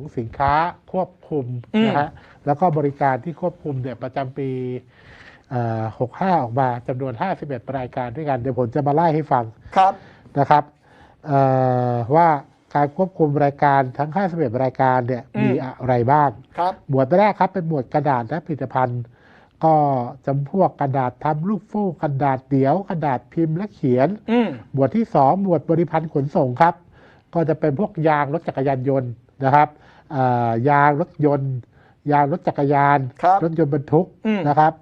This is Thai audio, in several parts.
ของสินค้าควบคุมอืมนะฮะแล้วก็บริการที่ควบคุมเนี่ยประจำปีเอ่อ65ออกมาจำนวน 51 รายการด้วยกัน เดี๋ยวผมจะมาไล่ให้ฟังครับนะครับเอ่อว่าการควบคุมรายการทั้ง 51 รายการเนี่ยอืมมีอะไรบ้างครับหมวดแรกครับเป็นหมวดกระดาษและผลิตภัณฑ์ ก็จำพวกกระดาษทำลูกฟูกกระดาษเดี่ยวกระดาษพิมพ์และเขียนอืมหมวดที่2หมวดบริพันธ์ขนส่งครับ ก็จะเป็นพวกยางรถจักรยานยนต์นะครับอ่า ยางรถยนต์ ยางรถจักรยานครับรถยนต์บรรทุกอืมนะครับ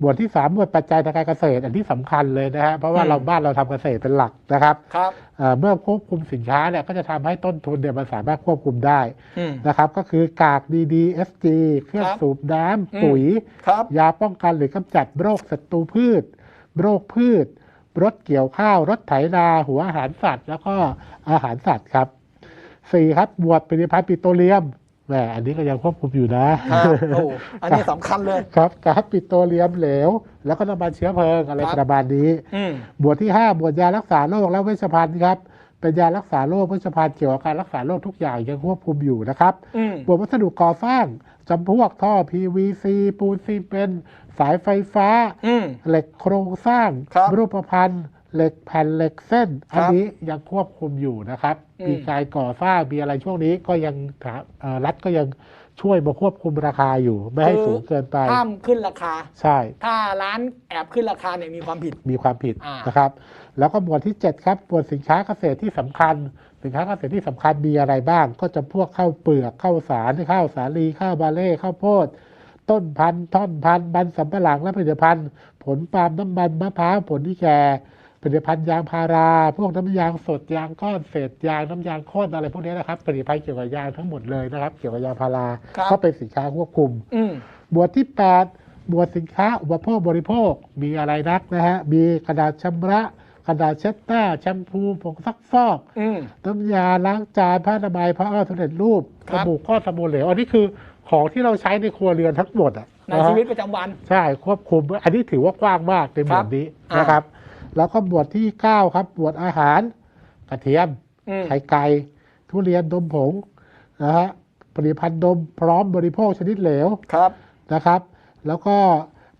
หมวดที่ 3 หมวดปัจจัยทางการเกษตร อันที่สำคัญเลยนะฮะเพราะว่าอืมเราบ้านเราทำเกษตรเป็นหลักนะครับครับเอ่อเมื่อควบคุมสินค้าเนี่ยก็จะทำให้ต้นทุนเนี่ยมันสามารถควบคุมได้อืมนะครับก็คือกาก DDSG เครื่องครับสูบน้อืมำปุ๋ยครับยาป้องกันหรือกำจัดโรคศัตรูพืช โรคพืช รถเกี่ยวข้าว รถไถนาหัวอาหารสัตว์ แล้วก็อาหารสัตว์ครับ สี่ครับบวดผลิตภัณฑ์ปิโตรเลียมแหมอันนี้ก็ยังควบคุมอยู่นะครับโอ้อันนี้สำคัญเลย ครับก๊าซปิโตรเลียมเหลว แล้วก็น้ำมันเชื้อเพลิงอะไรครับ ประมาณนี้ อืมหมวดที่5หมวดยารักษาโรคและเวชภัณฑ์ครับ เป็นยารักษาโรคเวชภัณฑ์เกี่ยวกับการรักษาโรคทุกอย่างยังควบคุมอยู่นะครับ อืมหมวดวัสดุก่อสร้างจำพวกท่อ PVC ปูนซีเมนต์สายไฟฟ้า อืม เหล็กโครงสร้าง ครับรูปพันธ์ เหล็กแผ่นเหล็กเส้นครับอันนี้ยังควบคุมอยู่นะครับอืมมีการก่อสร้างมีอะไรช่วงนี้ก็ยังถามเอ่อรัฐก็ยังช่วยมาควบคุมราคาอยู่ ไม่ให้สูงเกินไปห้ามขึ้นราคา ใช่ ถ้าร้านแอบขึ้นราคาเนี่ยมีความผิดมีความผิดอ่านนะครับ แล้วก็หมวดที่ 7 ครับหมวดสินค้าเกษตรที่สำคัญ สินค้าเกษตรที่สำคัญมีอะไรบ้าง ก็จะพวกข้าวเปลือกข้าวสารข้าวสาลีข้าวบาเล่ข้าวโพดต้นพันธุ์ท่อนพันธุ์มันสำปะหลังและผลิตภัณฑ์ ผลปาล์มน้ำมันมะพร้าวผลที่แก่ ผลิตภัณฑ์ยางพารา พวกน้ำยางสดยางก้อนเศษยางน้ำยางข้นอะไรพวกนี้นะครับผลิตภัณฑ์เกี่ยวกับยางทั้งหมดเลยนะครับ เกี่ยวกับยางพาราครับก็เป็นสินค้าควบคุมอืมหมวดที่ 8 หมวดสินค้าอุปโภคบริโภคมีอะไรนักนะฮะมีกระดาษชำระกระดาษเช็ดหน้าแชมพูผงซักฟอกอืมน้ำยาล้างจานผ้าอนามัยผ้าอ้อมสำเร็จรูปคสรับบู่ก้อนสบู่เหลวอันนี้คือของที่เราใช้ในครัวเรือนทั้งหมดอะในนะฮะชีวิตประจำวัน ใช่ควบคุม อันนี้ถือว่ากว้างมากในหมวดนี้ครับนะครับ แล้วก็หมวดที่9ครับ หมวดอาหาร กระเทียม อืม ไข่ไก่ ทุเรียนนมผงนะฮะผลิตภัณฑ์นมพร้อมบริโภคชนิดเหลว ครับ นะครับ แล้วก็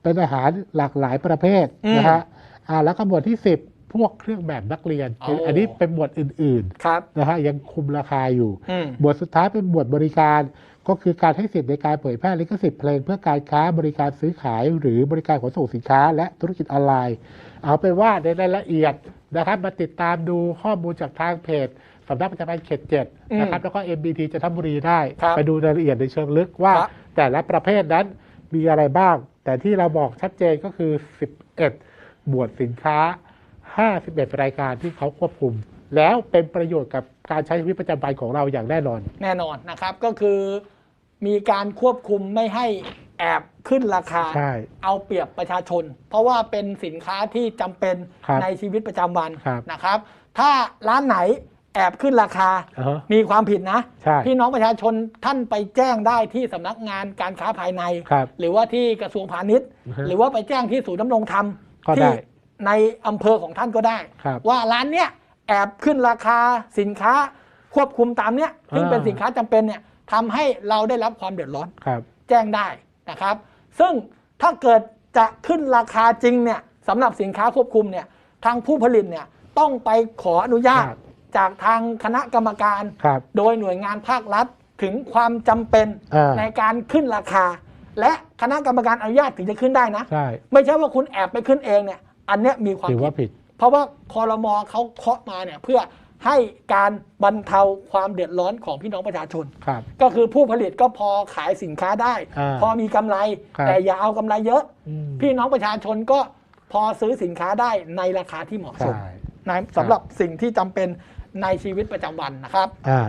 เป็นอาหารหลากหลายประเภทอืมนะฮะอ่าแล้วก็หมวดที่10พ วกเครื่องแบบนักเรียน โอ้ อันนี้เป็นหมวดอื่นครับ ๆนะฮะยังคุมราคาอยู่ อืม หมวดสุดท้ายเป็นหมวดบริการ ก็คือการให้สิทธิ์ในการเผยแพร่ลิขสิทธิ์เพลงเพื่อการค้าบริการซื้อขาย หรือบริการขนส่งสินค้า และธุรกิจออนไลน์ เอาเป็นว่าในรายละเอียดนะครับมาติดตามดูข้อมูลจากทางเพจสำนักประชาสัมพันธ์เขตเจ็ดนะครับแล้วก็ MBT จันทบุรีได้ ครับไปดูรายละเอียดในเชิงลึกว่า ครับ แต่ละประเภทนั้นมีอะไรบ้าง แต่ที่เราบอกชัดเจนก็คือ 11 หมวดสินค้า 51 รายการที่เขาควบคุม แล้วเป็นประโยชน์กับการใช้ชีวิตประจำวันของเราอย่างแน่นอน แน่นอนนะครับก็คือมีการควบคุมไม่ให้แอบขึ้นราคา ใช่ เอาเปรียบประชาชน เพราะว่าเป็นสินค้าที่จำเป็นครับในชีวิตประจำวันครับ นะครับ ถ้าร้านไหนแอบขึ้นราคา อ่าฮะมีความผิดนะ ใช่พี่น้องประชาชนท่านไปแจ้งได้ที่สำนักงานการค้าภายใน ครับ หรือว่าที่กระทรวงพาณิชย์ อือฮะหรือว่าไปแจ้งที่ศูนย์ดำรงธรรมก็ได้ที่ ในอำเภอของท่านก็ได้ ครับว่าร้านเนี้ยแอบขึ้นราคาสินค้าควบคุมตามเนี้ยซึ่งอ่าเป็นสินค้าจำเป็นเนี่ยทำให้เราได้รับความเดือดร้อน ครับ แจ้งได้นะครับ ซึ่งถ้าเกิดจะขึ้นราคาจริงเนี่ยสำหรับสินค้าควบคุมเนี่ยทางผู้ผลิตเนี่ยต้องไปขออนุญาตครับ จากทางคณะกรรมการ ครับ โดยหน่วยงานภาครัฐถึงความจำเป็นอ่า ในการขึ้นราคา และคณะกรรมการอนุญาตถึงจะขึ้นได้นะ ใช่ ไม่ใช่ว่าคุณแอบไปขึ้นเองเนี่ย อันเนี้ยมีความถือผิว่าดผิด เพราะว่าคอรมอเขาเคาะมาเนี่ยเพื่อให้การบรรเทาความเดือดร้อนของพี่น้องประชาชน ครับ ก็คือผู้ผลิตก็พอขายสินค้าได้ อ่าพอมีกำไร ครับ แต่อย่าเอากำไรเยอะ อืมพี่น้องประชาชนก็พอซื้อสินค้าได้ในราคาที่เหมาะสมใช่ นะสำหรับสิ่งที่จำเป็นในชีวิตประจำวันนะครับ อ่า